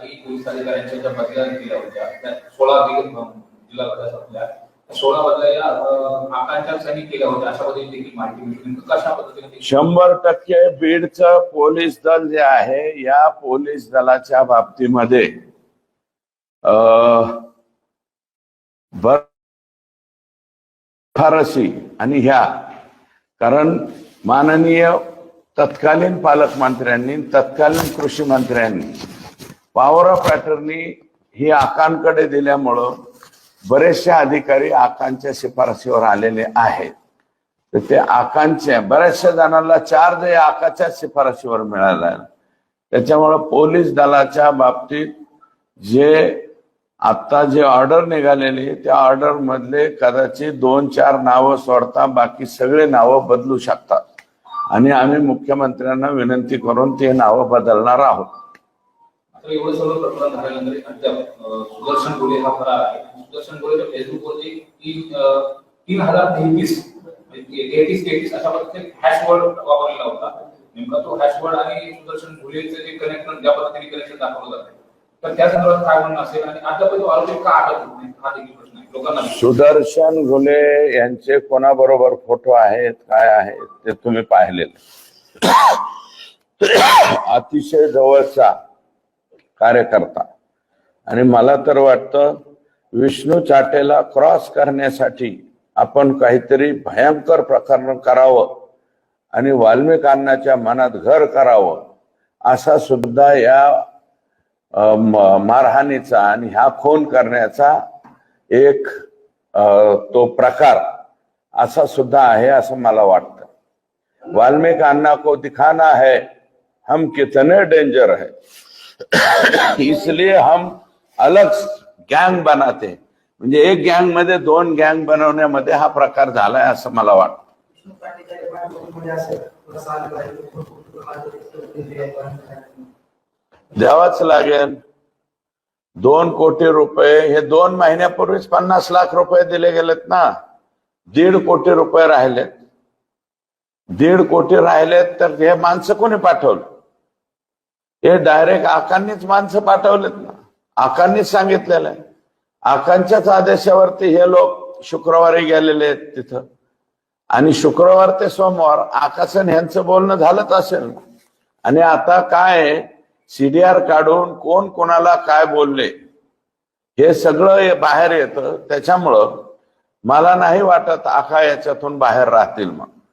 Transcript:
काही पोलीस अधिकाऱ्यांच्या ज्या बदल्या केल्या होत्या त्या सोळा दिवस जिल्हा बदल्या आपल्या सोळा बदल्या या अं, केल्या होत्या अशा पद्धतीने देखील माहिती मिळते कशा पद्धतीने शंभर टक्के बीडचं पोलीस दल जे आहे या पोलीस दलाच्या बाबतीमध्ये फारसी आणि ह्या कारण माननीय तत्कालीन पालकमंत्र्यांनी तत्कालीन कृषी मंत्र्यांनी पॉवर ऑफ अटर्नी ही आकांकडे दिल्यामुळं बरेचसे अधिकारी आकांच्या शिफारशीवर आलेले आहेत. तर ते आकांच्या बऱ्याचशा जणांना चार जे आकाच्या शिफारशीवर मिळाला त्याच्यामुळं पोलीस दलाच्या बाबतीत जे आता जे ऑर्डर निघालेली त्या ऑर्डर मधले कदाचित दोन चार नावं सोडता बाकी सगळे नावं बदलू शकतात. आणि आम्ही मुख्यमंत्र्यांना विनंती करून ते नावं बदलणार आहोत. आता एवढं सगळं प्रकरण झाल्यानंतर अद्याप सुदर्शन गोले हा फरार आहे. सुदर्शन गोलेच्या फेसबुकवरती तीन तीन हजार तेहतीस म्हणजे तेहतीस तेहतीस अशा पद्धतीने हॅशवर्ड वापरलेला होता. नेमका तो हॅशवर्ड आणि सुदर्शन घोलेचं जे कनेक्शन ज्या पद्धतीने कनेक्शन दाखवलं जाते. तर त्या संदर्भात काय म्हणणं असेल? आणि अद्याप तो आरोपी का अटक होत नाही? हा देखील प्रश्न आहे. लोकांना सुदर्शन घुले यांचे कोणाबरोबर फोटो आहेत काय आहेत ते तुम्ही पाहिलेले. अतिशय जवळचा कार्यकर्ता. आणि मला तर वाटतं विष्णू चाटेला क्रॉस करण्यासाठी आपण काहीतरी भयंकर प्रकरण करावं आणि वाल्मिकांनाच्या मनात घर करावं असा सुद्धा या म- मारहाणीचा आणि ह्या खून करण्याचा एक तो प्रकार असा सुद्धा आहे असं मला वाटतं. वाल्मिकांना को दिखाना है हम कितने डेंजर है. इसलिए हम अलग गँग बनाते एक गँग मध्ये दोन गँग बनवण्यामध्ये हा प्रकार मला लागेल. दोन कोटी रुपये, हे दोन महिन्यापूर्वीच पन्नास लाख रुपये दिले गेलेत ना? दीड कोटी रुपये राहिलेत. दीड कोटी राहिलेत तर हे माणसं कोणी पाठवलं? हे डायरेक्ट आकांनीच माणसं पाठवलेत ना. आकांनीच सांगितलेलं आहे. आकांच्याच आदेशावरती हे लोक शुक्रवारी गेलेले आहेत तिथं. आणि शुक्रवार ते सोमवार आकाशन यांचं बोलणं झालंच असेल ना. आणि आता काय सीडीआर काढून कोण कोणाला काय बोलले हे सगळं बाहेर येतं. त्याच्यामुळं मला नाही वाटत आखा याच्यातून बाहेर राहतील मग.